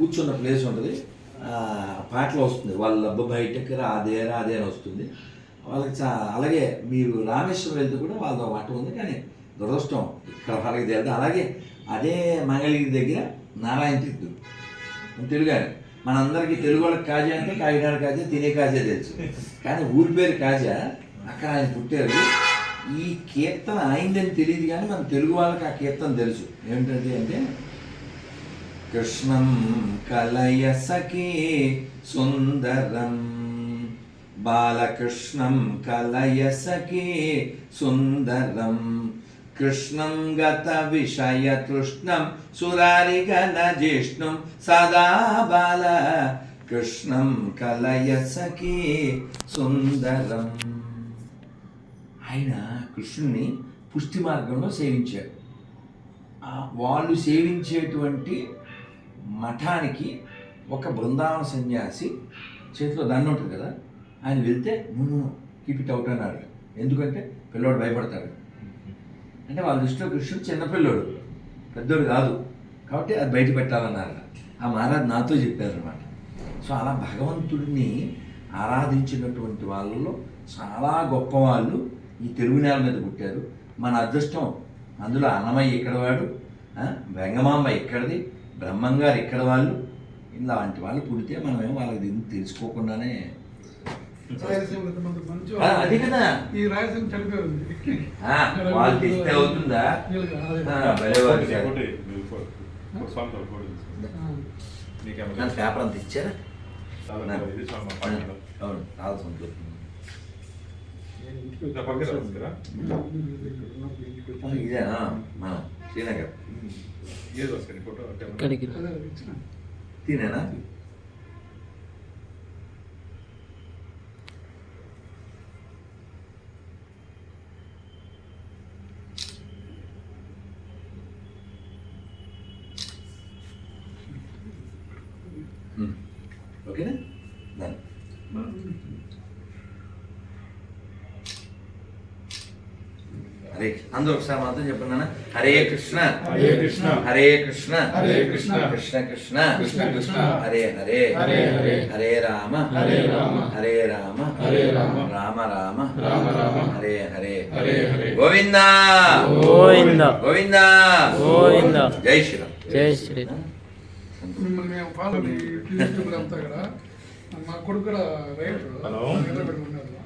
కూర్చున్న ప్లేస్ ఉంటుంది. పాటలు వస్తుంది. వాళ్ళ అబ్బాయి టెక్కర అదే అదే అని వస్తుంది. వాళ్ళకి చా అలాగే మీరు రామేశ్వరం వెళ్తే కూడా వాళ్ళతో వాట ఉంది కానీ దురదృష్టం. ఇక్కడ వాళ్ళకి తెలియదు. అలాగే అదే మంగళగిరి దగ్గర నారాయణ తీర్థుడు తెలుగు మనందరికీ తెలుగు వాళ్ళకి కాజా అంటే కాకినాడ కాజా తినే కాజా తెలుసు. కానీ ఊరి పేరు కాజా అక్కడ ఆయన పుట్టారు. ఈ కీర్తన అయిందని తెలియదు కానీ మన తెలుగు వాళ్ళకి ఆ కీర్తన తెలుసు. ఏమిటంటే అంటే కృష్ణం కలయసకే సుందరం. బాలకృష్ణం కలయసకే సుందరం. కృష్ణం గత విషయ తృష్ణం సురారిగణ జిష్ణుం సదా బాల. కృష్ణం కలయసకే సుందరం. ఆయన కృష్ణుని పుష్టి మార్గంలో సేవించారు. వాళ్ళు సేవించేటువంటి మఠానికి ఒక బృందావన సన్యాసి చేతిలో దండ ఉంటుంది కదా ఆయన వెళ్తే నువ్వు కీప్ ఇట్ అవుట్ అన్నాడు ఎందుకంటే పిల్లోడు భయపడతాడు. అంటే వాళ్ళ దృష్టిలో కృష్ణుడు చిన్నపిల్లోడు పెద్దోడు కాదు. కాబట్టి అది బయట పెట్టాలన్నారు. ఆ మహారాజ్ నాతో చెప్పారనమాట సో అలా భగవంతుడిని ఆరాధించినటువంటి వాళ్ళలో చాలా గొప్ప వాళ్ళు ఈ తెలుగు నేల మీద పుట్టారు. మన అదృష్టం అందులో అన్నమయ్య ఇక్కడ వాడు ఆ, వెంగమాంబ ఇక్కడిది బ్రహ్మంగారు ఇక్కడ వాళ్ళు? ఇలాంటి వాళ్ళు పుడితే మనమేమో వాళ్ళకి దీన్ని తెలుసుకోకుండానే? అదే కదా. ఈ రాయలసీమ చనిపోయింది. ఆ, వాళ్ళు తెస్తే అవుతుందా? పేపర్ అంత ఇచ్చారా? అవును చాలా సంతోషం. ఇదేనా మన. శ్రీనగర్ తినేనా. ఓకేనా? దాన్ని హరే అందరూ ఒకసారి మాత్రం చెప్పండి నాన్న హరే కృష్ణ హరే కృష్ణ. హరే కృష్ణ హరే కృష్ణ. కృష్ణ కృష్ణ కృష్ణ కృష్ణ. హరే హరే హరే హరే. హరే రామ హరే రామ. హరే రామ హరే రామ. రామ రామ రామ రామ. హరే హరే హరే హరే. గోవింద గోవింద గోవింద గోవింద. జై శ్రీరామ్ జై శ్రీరామ్. మిమ్మల్ని మేము ఫాలో యూట్యూబ్ అంతా కూడా మా కొడుకు కూడా రైటర్ హలో.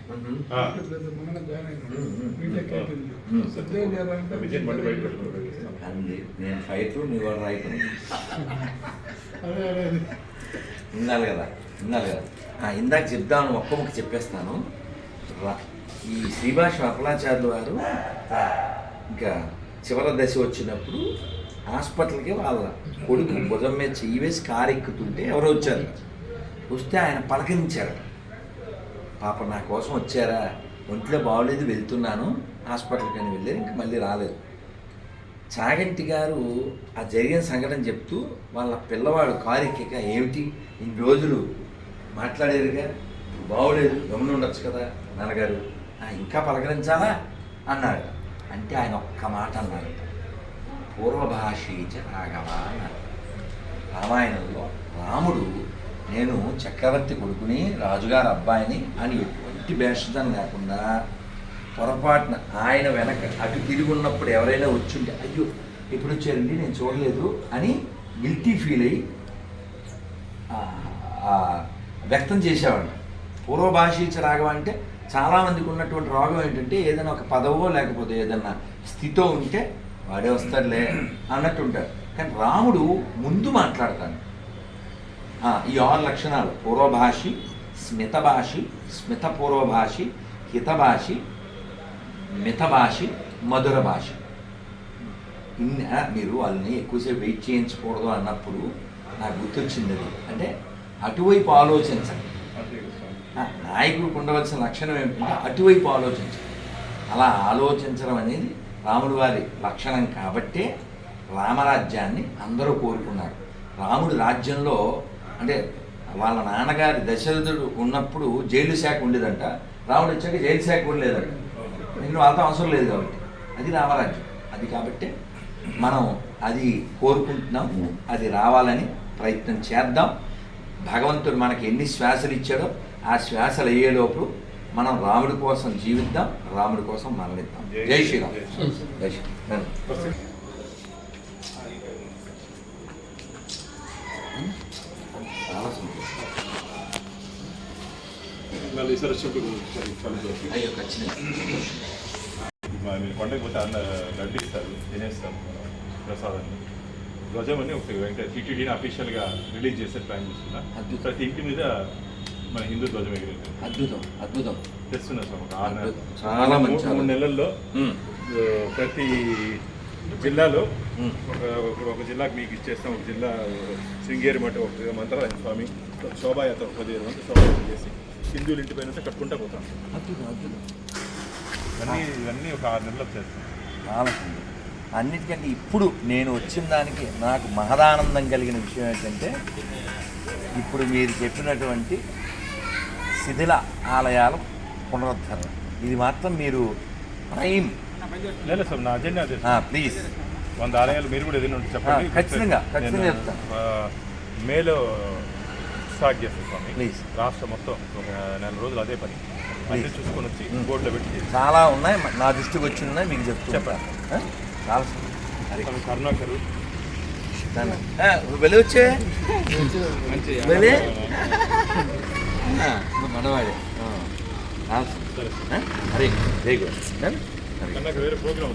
మొన్న జాయిన్ అయినాడు. బీటెక్ అయిపోయింది చేయాలంటే బయట. అంది. నేను ఫైట్ నీ వాడు రైట్ అదే అదే అదే. ఉండాలి కదా ఉండాలి కదా. ఇందాక చెప్దామని ఒక్క ముక్క చెప్పేస్తాను. రా. ఈ శ్రీభాష అప్పలాచార్యులు వారు ఇంకా చివరి దశ వచ్చినప్పుడు హాస్పిటల్కి వాళ్ళ కొడుకు భుజం మీద చెయ్యి వేసి కారు ఎక్కుతుంటే ఎవరో వచ్చారు. వస్తే ఆయన పలకరించారు పాప నా కోసం వచ్చారా? ఒంట్లో బాగోలేదు వెళ్తున్నాను. హాస్పిటల్కి అని వెళ్ళారు ఇంక మళ్ళీ రాలేదు. చాగంటి గారు ఆ జరిగిన సంఘటన చెప్తూ వాళ్ళ పిల్లవాడు కారు ఎక్కాక ఏమిటి? ఇన్ని రోజులు మాట్లాడేరుగా? బాగోలేదు గమని ఉండొచ్చు కదా నాన్నగారు. "ఆ, ఇంకా పలకరించాలా? అన్నాడు. అంటే ఆయన ఒక్క మాట అన్నారు. పూర్వభాషీచ రాఘవ అన్నారు. రామాయణంలో రాముడు నేను చక్రవర్తి కొడుకుని రాజుగారి అబ్బాయిని అని ఎటువంటి భేషజం లేకుండా పొరపాటున ఆయన వెనక అటు తిరిగి ఉన్నప్పుడు ఎవరైనా వచ్చుంటే అయ్యో ఎప్పుడు వచ్చారండి? నేను చూడలేదు అని గిల్టీ ఫీల్ అయ్యి వ్యక్తం చేసేవాడు పూర్వభాషీచ రాగం అంటే చాలామందికి ఉన్నటువంటి రోగం ఏంటంటే ఏదైనా ఒక పదవో లేకపోతే ఏదైనా స్థితో ఉంటే వాడే వస్తాడులే అన్నట్టు ఉంటాడు కానీ రాముడు ముందు మాట్లాడతాడు. ఈ ఆరు లక్షణాలు. పూర్వభాషి స్మితభాషి స్మిత పూర్వభాషి హితభాషి మితభాషి మధుర భాష ఇన్ని మీరు వాళ్ళని ఎక్కువసేపు వెయిట్ చేయించకూడదు అన్నప్పుడు నాకు గుర్తొచ్చింది అది అంటే అటువైపు ఆలోచించండి. నాయకుడికి ఉండవలసిన లక్షణం ఏమిటంటే అటువైపు ఆలోచించండి. అలా ఆలోచించడం అనేది రాముడి వారి లక్షణం కాబట్టే రామరాజ్యాన్ని అందరూ కోరుకున్నారు. రాముడి రాజ్యంలో అంటే వాళ్ళ నాన్నగారి దశరథుడు ఉన్నప్పుడు జైలు శాఖ ఉండేదంట. రాముడు వచ్చాక జైలు శాఖ కూడా లేదంట. నేను వాళ్ళతో అవసరం లేదు కాబట్టి. అది రామరాజ్యం. అది కాబట్టి మనం అది కోరుకుంటున్నాం. అది రావాలని ప్రయత్నం చేద్దాం. భగవంతుడు మనకి ఎన్ని శ్వాసలు ఇచ్చాడో ఆ శ్వాసలు అయ్యేలోపు మనం రాముడి కోసం జీవిద్దాం. రాముడి కోసం మరణిద్దాం. జై శ్రీరామ్. జై శ్రీరామ్. మళ్ళీ ఈసారి వచ్చినప్పుడు. అయ్యో ఖచ్చితంగా మీరు పండుగ పోతే అన్న లడ్డు ఇస్తారు తినేస్తాం ప్రసాదాన్ని ధ్వజం అని ఒక వెంకట టీటీడీని అఫీషియల్గా రిలీజ్ చేసే ప్లాన్ చేస్తున్నా. ప్రతి ఇంటి మీద మన హిందూ ధ్వజం ఎగిరేది అద్భుతం అద్భుతం తెస్తున్నా సార్ ఒక ఆరు నెలలు. చాలా మంచి మూడు- నెలల్లో ప్రతి జిల్లాలో ఉమ్. ఒక ఒక- ఒక జిల్లాకు మీకు ఇచ్చేస్తాం ఒక జిల్లా శృంగేరి మఠం ఒక మంత్రాలయ స్వామి శోభాయాత్ర ఒక పదిహేను మంది శోభాయాత్ర చేసి హిందువుల ఇంటి పైన కట్టుకుంటా పోతాం ఇవన్నీ ఇవన్నీ ఒక ఆరు నెలలకు చేస్తాం చాలా సంతోషం. అన్నిటికంటే ఇప్పుడు నేను వచ్చిన దానికి నాకు మహదానందం కలిగిన విషయం ఏంటంటే ఇప్పుడు మీరు చెప్పినటువంటి శిథిల ఆలయాల పునరుద్ధరణ ఇది మాత్రం మీరు ప్రైమ్ లేదు సార్ నా అజెండా. ప్లీజ్ వంద ఆలయాలు మీరు కూడా ఏదైనా ఉంటే చెప్పండి ఖచ్చితంగా, ఖచ్చితంగా చెప్తాను. ఆ, మేలో స్టార్ట్ చేస్తాను స్వామి. Please. రాష్ట్రం మొత్తం ఒక నెల రోజులు అదే పని. అన్ని చూసుకొని వచ్చి బోర్డులో పెట్టి చాలా ఉన్నాయి. నా దృష్టికి వచ్చి ఉన్నాయి మీకు చెప్తూ. ఆ? చాలా కరుణాకరు వెళ్ళి వచ్చే. వెళ్ళి. మనవాడే? హరి వెరీ గుడ్ కరుణాకర్ వేరే ప్రోగ్రామ్